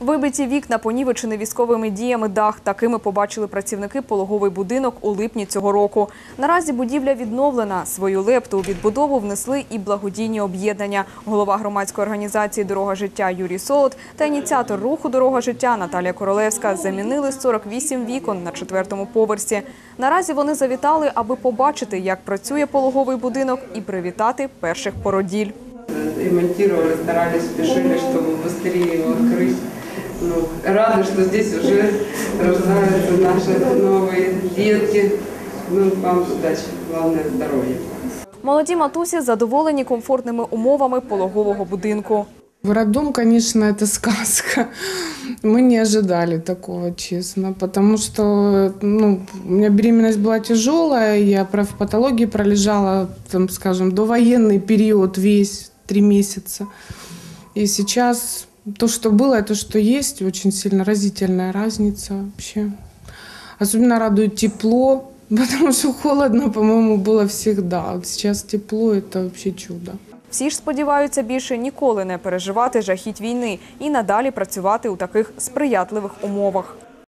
Вибиті вікна, понівечений військовими діями дах. Такими побачили працівники пологовий будинок у липні цього року. Наразі будівля відновлена. Свою лепту у відбудову внесли і благодійні об'єднання. Голова громадської організації Дорога життя Юрій Солод та ініціатор руху Дорога життя Наталія Королевська замінили 48 вікон на четвертому поверсі. Наразі вони завітали, аби побачити, як працює пологовий будинок, і привітати перших породіль. ремонтировали, старались, спешили, чтобы быстрее его открыть. Ну, рады, что здесь уже рождаются наши новые детки. Ну, вам удачи, главное здоровье. Молоді матусі задоволені комфортними умовами пологового будинку. Роддом, конечно, это сказка. Мы не ожидали такого, честно, потому что ну, у меня беременность была тяжелая, я про- в патологии пролежала, там, скажем, довоенный период весь, три месяца. И сейчас то, что было, и то, что есть, очень сильно разительная разница вообще. Особенно радует тепло, потому что холодно, по-моему, было всегда. Вот сейчас тепло, это вообще чудо. Всі ж сподіваються більше ніколи не переживати жахіть війни і надалі працювати у таких сприятливих умовах.